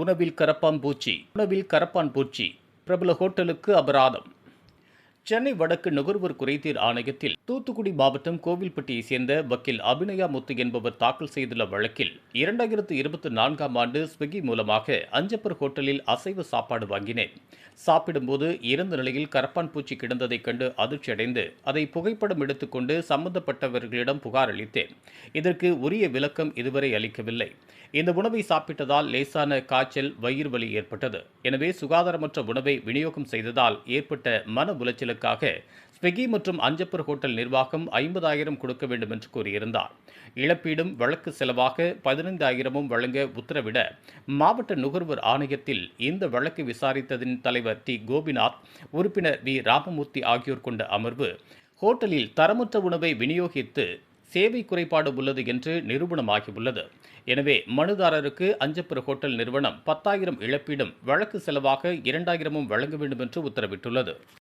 உணவில் கரப்பான் பூச்சி உணவில் கரப்பான் பூச்சி பிரபல ஹோட்டலுக்கு அபராதம். சென்னை வடக்கு நுகர்வோர் குறைதீர் ஆணையத்தில் தூத்துக்குடி மாவட்டம் கோவில்பட்டியைச் சேர்ந்த வக்கீல் அபிநயா முத்து என்பவர் தாக்கல் செய்துள்ள வழக்கில் இரண்டாயிரத்து இருபத்தி நான்காம் ஆண்டு ஸ்விக்கி மூலமாக அஞ்சப்பர் ஹோட்டலில் அசைவ சாப்பாடு வாங்கினேன். சாப்பிடும்போது இறந்த நிலையில் கரப்பான் பூச்சி கிடந்ததைக் கண்டு அதிர்ச்சியடைந்து அதை புகைப்படம் எடுத்துக்கொண்டு சம்பந்தப்பட்டவர்களிடம் புகார் அளித்தேன். இதற்கு உரிய விளக்கம் இதுவரை அளிக்கவில்லை. இந்த உணவை சாப்பிட்டதால் லேசான காய்ச்சல் வயிறு வலி ஏற்பட்டது. எனவே சுகாதாரமற்ற உணவை விநியோகம் செய்ததால் ஏற்பட்ட மன உளைச்சலுக்காக ஸ்விக்கி மற்றும் அஞ்சப்பூர் ஹோட்டல் நிர்வாகம் ஐம்பதாயிரம் கொடுக்க வேண்டும் என்று கூறியிருந்தார். இழப்பீடும் வழக்கு செலவாக பதினைந்தாயிரமும் வழங்க உத்தரவிட மாவட்ட நுகர்வோர் ஆணையத்தில் இந்த வழக்கு விசாரித்ததின் தலைவர் டி. கோபிநாத் உறுப்பினர் வி. ராமமூர்த்தி ஆகியோர் கொண்ட அமர்வு ஹோட்டலில் தரமற்ற உணவை விநியோகித்து சேவை குறைபாடு உள்ளது என்று நிரூபணமாகியுள்ளது. எனவே மனுதாரருக்கு அஞ்சப்பர் ஹோட்டல் நிறுவனம் பத்தாயிரம் இழப்பீடும் வழக்கு செலவாக இரண்டாயிரமும் வழங்க வேண்டும் என்று உத்தரவிட்டுள்ளது.